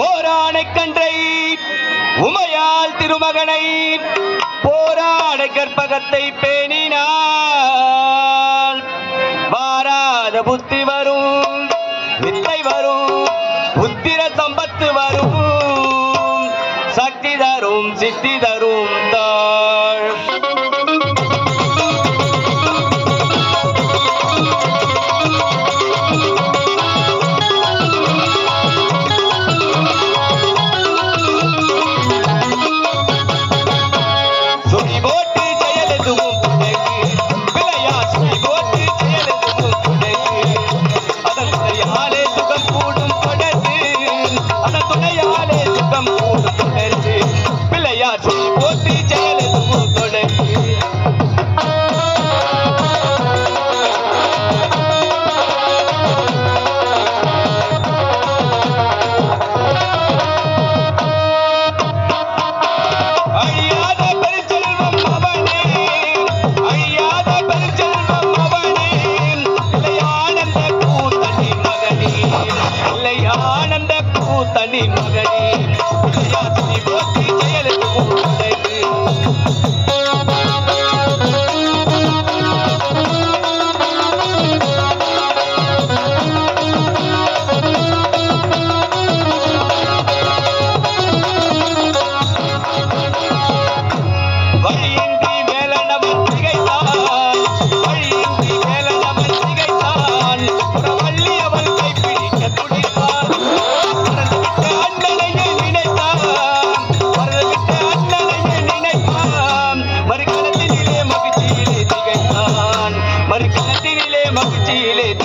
ஓராணை கன்றை உமையால் திருமகனை போராட கற்பகத்தை பேணினால் வாராத புத்தி வரும் வித்தை வரும் புத்திர சம்பத்து வரும். சக்தி தரும் சித்தி தரும் தான் இல்லை ஆனந்த கூத்தனி மகளே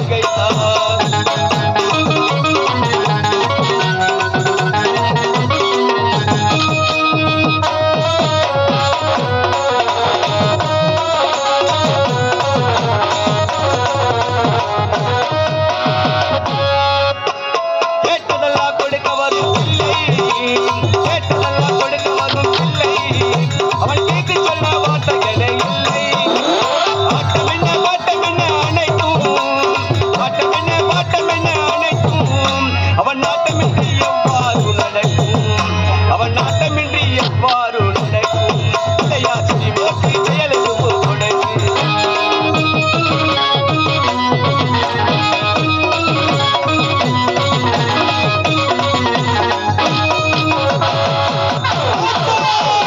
गई எவ்வாறு